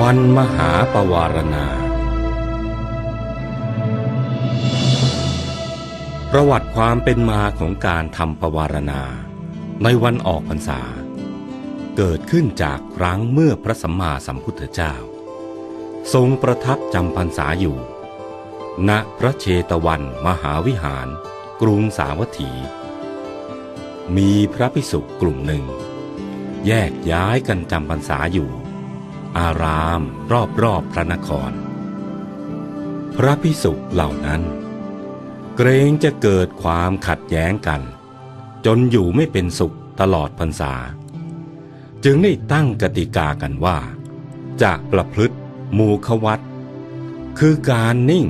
วันมหาปวารณา ประวัติความเป็นมาของการทำปวารณา ในวันออกพรรษา เกิดขึ้นจากครั้งเมื่อพระสัมมาสัมพุทธเจ้า ทรงประทับจำพรรษาอยู่ ณพระเชตวันมหาวิหาร กรุงสาวัตถี มีพระภิกษุกลุ่มหนึ่ง แยกย้ายกันจำพรรษาอยู่ อารามรอบๆพระนคร พระภิกษุเหล่านั้น เกรงจะเกิดความขัดแย้งกัน จนอยู่ไม่เป็นสุขตลอดพรรษา จึงได้ตั้งกติกากันว่า จะประพฤติมูขวัตคือการนิ่ง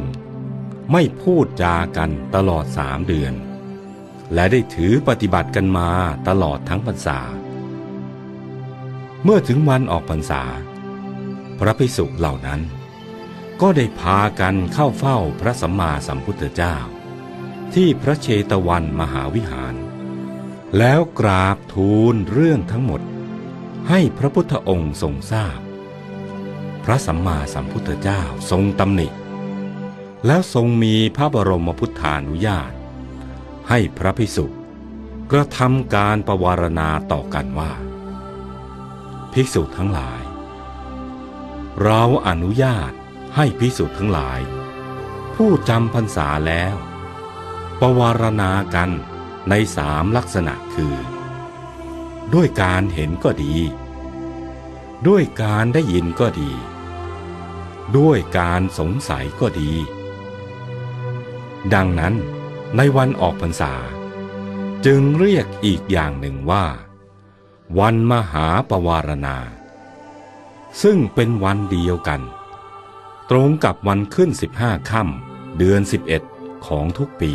ไม่พูดจากันตลอดสามเดือน และได้ถือปฏิบัติกันมาตลอดทั้งพรรษา เมื่อถึงวันออกพรรษา พระภิกษุเหล่านั้น ก็ได้พากันเข้าเฝ้าพระสัมมาสัมพุทธเจ้า ที่พระเชตวันมหาวิหาร แล้วกราบทูลเรื่องทั้งหมด ให้พระพุทธองค์ทรงทราบพระสัมมาสัมพุทธเจ้าทรงตำหนิ แล้วทรงมีพระบรมพุทธานุญาต ให้พระภิกษุกระทำการประวารณาต่อกันว่า ภิกษุทั้งหลาย เราอนุญาตให้ภิกษุทั้งหลาย ผู้จำพรรษาแล้ว ประวารณากันในสามลักษณะคือ ด้วยการเห็นก็ดี ด้วยการได้ยินก็ดี ด้วยการสงสัยก็ดี ดังนั้นในวันออกพรรษา จึงเรียกอีกอย่างหนึ่งว่า วันมหาปวารณา ซึ่งเป็นวันเดียวกัน ตรงกับวันขึ้นสิบห้าค่ำเดือนสิบเอ็ดของทุกปี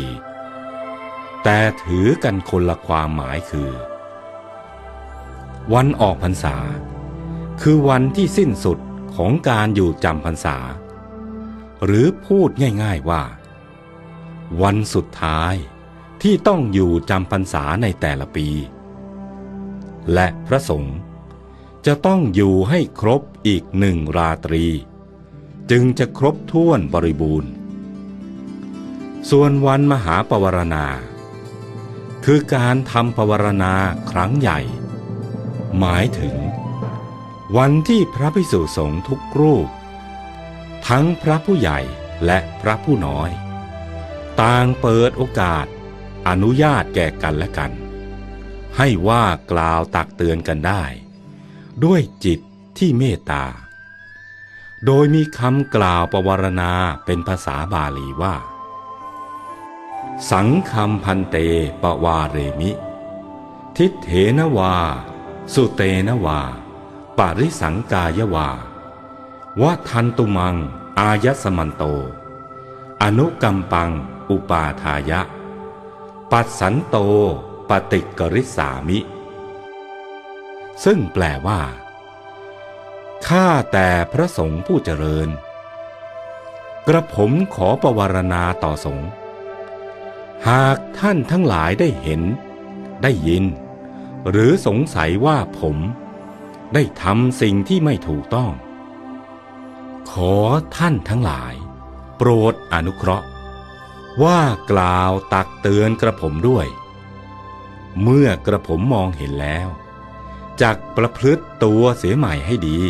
แต่ถือกันคนละความหมายคือ วันออกพรรษา คือวันที่สิ้นสุดของการอยู่จำพรรษา หรือพูดง่ายๆว่า วันสุดท้ายที่ต้องอยู่จำพรรษาในแต่ละปี และพระสงฆ์ จะต้องอยู่ให้ครบอีกหนึ่งราตรี จึงจะครบถ้วนบริบูรณ์ ส่วนวันมหาปวารณา คือการทำปวารณาครั้งใหญ่ หมายถึง วันที่พระภิกษุสงฆ์ทุกรูป ทั้งพระผู้ใหญ่และพระผู้น้อย ต่างเปิดโอกาสอนุญาตแก่กันและกัน ให้ว่ากล่าวตักเตือนกันได้ ด้วยจิตที่เมตตา โดยมีคำกล่าวประวารณาเป็นภาษาบาลีว่า สังคำพันเตปวาเรมิ ทิเถนวา สุเตนวา ปาริสังกายวาวะทันตุมัง อายสมันโต อนุกรรมปัง อุปาทายะ ปัสสันโตปฏิกริสามิ ซึ่งแปลว่า ข้าแต่พระสงฆ์ผู้เจริญ กระผมขอประวารณาต่อสงฆ์ หากท่านทั้งหลายได้เห็น ได้ยิน หรือสงสัยว่าผม ได้ทำสิ่งที่ไม่ถูกต้อง ขอท่านทั้งหลาย โปรดอนุเคราะห์ ว่ากล่าวตักเตือนกระผมด้วย เมื่อกระผมมองเห็นแล้ว จักประพฤติตัวเสียใหม่ให้ดี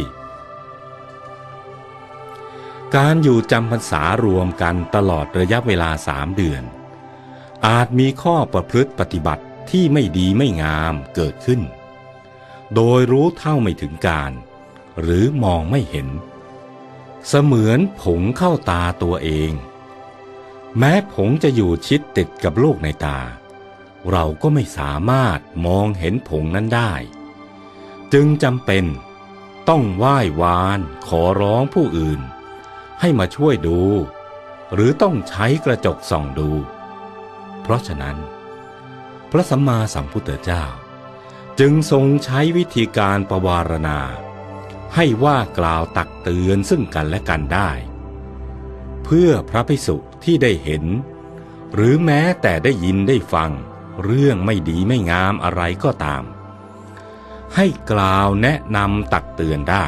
การอยู่จำพรรษารวมกันตลอดระยะเวลาสามเดือน อาจมีข้อประพฤติปฏิบัติที่ไม่ดีไม่งามเกิดขึ้น โดยรู้เท่าไม่ถึงการ หรือมองไม่เห็น เสมือนผงเข้าตาตัวเอง แม้ผงจะอยู่ชิดติดกับโลกในตาเราก็ไม่สามารถมองเห็นผงนั้นได้ จึงจำเป็น ต้องไหว้วานขอร้องผู้อื่น ให้มาช่วยดู หรือต้องใช้กระจกส่องดู เพราะฉะนั้น พระสัมมาสัมพุทธเจ้า จึงทรงใช้วิธีการประวารณา ให้ว่ากล่าวตักเตือนซึ่งกันและกันได้ เพื่อพระภิกษุที่ได้เห็น หรือแม้แต่ได้ยินได้ฟัง เรื่องไม่ดีไม่งามอะไรก็ตาม ให้กล่าวแนะนำตักเตือนได้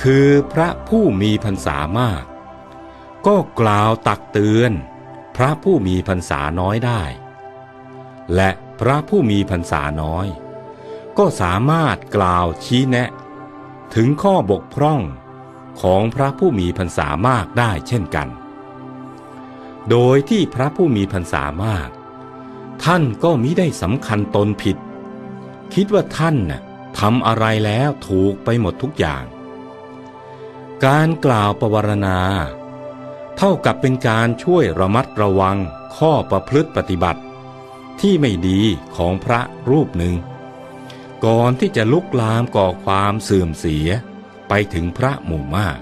คือพระผู้มีพรรษามาก ก็กล่าวตักเตือน พระผู้มีพรรษาน้อยได้ และพระผู้มีพรรษาน้อย ก็สามารถกล่าวชี้แนะ ถึงข้อบกพร่องของพระผู้มีพรรษามากได้เช่นกัน โดยที่พระผู้มีพรรษามาก ท่านก็มิได้สำคัญตนผิด คิดว่าท่านน่ะทำอะไรแล้วถูกไปหมดทุกอย่าง การกล่าวประวรณา เท่ากับเป็นการช่วยระมัดระวังข้อประพฤติปฏิบัติ ที่ไม่ดีของพระรูปหนึ่ง ก่อนที่จะลุกลามก่อความเสื่อมเสียไปถึงพระหมู่มาก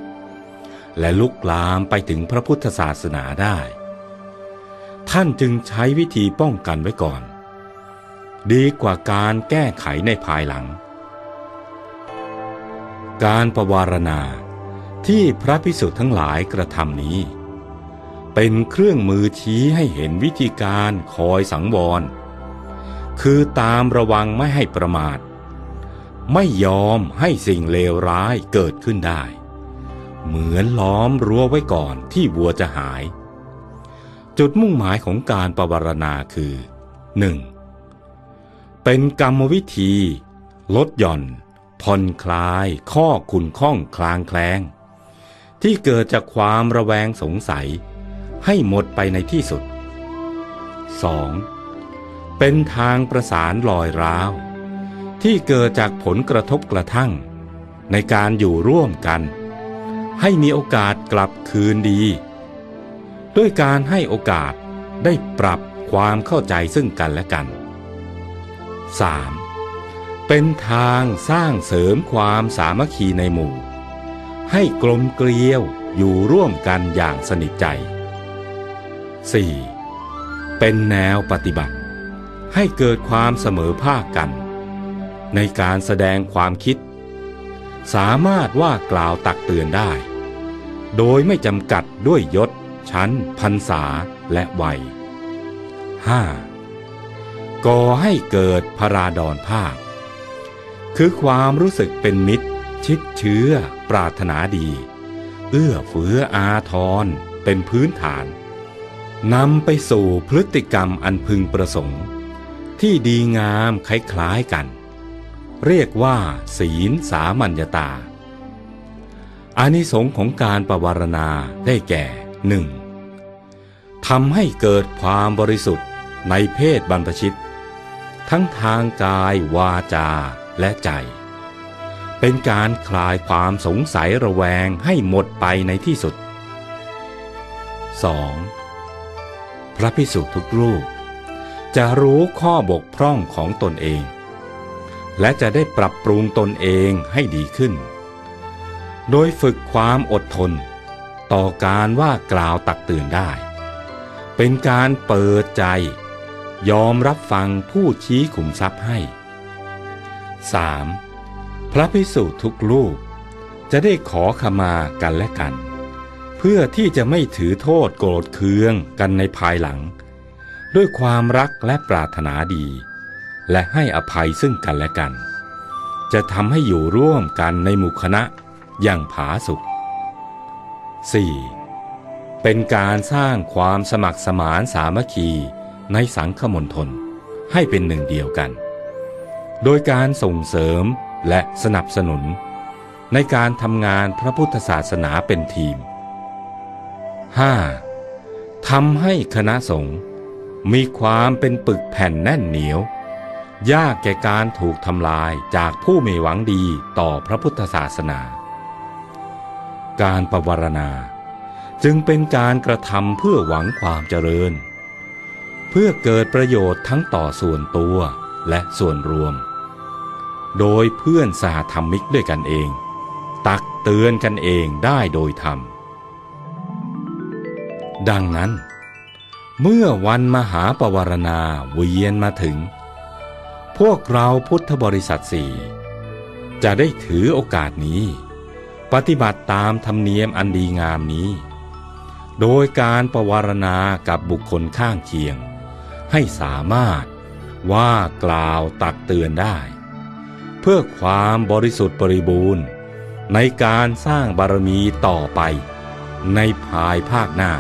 และลุกลามไปถึงพระพุทธศาสนาได้ ท่านจึงใช้วิธีป้องกันไว้ก่อน ดีกว่าการแก้ไขในภายหลัง การประวารณาที่พระพิสุทั้งหลายกระทำนี้ เป็นเครื่องมือชี้ให้เห็นวิธีการคอยสังวร คือตามระวังไม่ให้ประมาท ไม่ยอมให้สิ่งเลวร้ายเกิดขึ้นได้ เหมือนล้อมรั้วไว้ก่อนที่วัวจะหาย จุดมุ่งหมายของการประวารณาคือ 1. เป็นกรรมวิธี ลดหย่อน ผ่อนคลายข้อขุนข้องคลางแคลง ที่เกิดจากความระแวงสงสัย ให้หมดไปในที่สุด 2. เป็นทางประสานลอยร้าว ที่เกิดจากผลกระทบกระทั่ง ในการอยู่ร่วมกัน ให้มีโอกาสกลับคืนดี ด้วยการให้โอกาสได้ปรับความเข้าใจซึ่งกันและกัน 3. เป็นทางสร้างเสริมความสามัคคีในหมู่ ให้กลมเกลียวอยู่ร่วมกันอย่างสนิทใจ 4. เป็นแนวปฏิบัติ ให้เกิดความเสมอภาคกัน ในการแสดงความคิด สามารถว่ากล่าวตักเตือนได้ โดยไม่จำกัดด้วยยศ ชั้นพรรษาและวัย 5. ก่อให้เกิดพราดอนภาพ คือความรู้สึกเป็นมิตร ชิดเชื้อ ปรารถนาดี เอื้อเฟื้ออาทร เป็นพื้นฐานนำไปสู่พฤติกรรมอันพึงประสงค์ ที่ดีงามคล้ายๆกัน เรียกว่า ศีลสามัญญตาอานิสงส์ของการประวารณาได้แก่หนึ่งทำให้เกิดความบริสุทธิ์ในเพศบรรพชิต ทั้งทางกายวาจาและใจ เป็นการคลายความสงสัยระแวงให้หมดไปในที่สุด 2. พระพิสุทุกรูป จะรู้ข้อบกพร่องของตนเอง และจะได้ปรับปรุงตนเองให้ดีขึ้น โดยฝึกความอดทน ต่อการว่ากล่าวตักเตือนได้ เป็นการเปิดใจ ยอมรับฟังผู้ชี้ขุมทรัพย์ให้ 3. พระพิสุทุกรูป จะได้ขอขมากันและกัน เพื่อที่จะไม่ถือโทษโกรธเคืองกันในภายหลัง ด้วยความรักและปรารถนาดี และให้อภัยซึ่งกันและกัน จะทำให้อยู่ร่วมกันในหมู่คณะอย่างผาสุก 4. เป็นการสร้างความสมัครสมานสามัคคี ในสังฆมณฑลให้เป็นหนึ่งเดียวกัน โดยการส่งเสริมและสนับสนุน ในการทำงานพระพุทธศาสนาเป็นทีม 5. ทำให้คณะสงฆ์มีความเป็นปึกแผ่นแน่นเหนียว ยากแก่การถูกทำลายจากผู้ไม่หวังดีต่อพระพุทธศาสนา การประวารณาจึงเป็นการกระทำเพื่อหวังความเจริญ เพื่อเกิดประโยชน์ทั้งต่อส่วนตัวและส่วนรวม โดยเพื่อนสหธรรมิกด้วยกันเอง ตักเตือนกันเองได้โดยธรรม ดังนั้น เมื่อวันมหาปวารณาเวียนมาถึง พวกเราพุทธบริษัทสี่จะได้ถือโอกาสนี้ ปฏิบัติตามธรรมเนียมอันดีงามนี้ โดยการประวารณากับบุคคลข้างเคียง ให้สามารถว่ากล่าวตักเตือนได้ เพื่อความบริสุทธิ์บริบูรณ์ ในการสร้างบารมีต่อไป ในภายภาคหน้า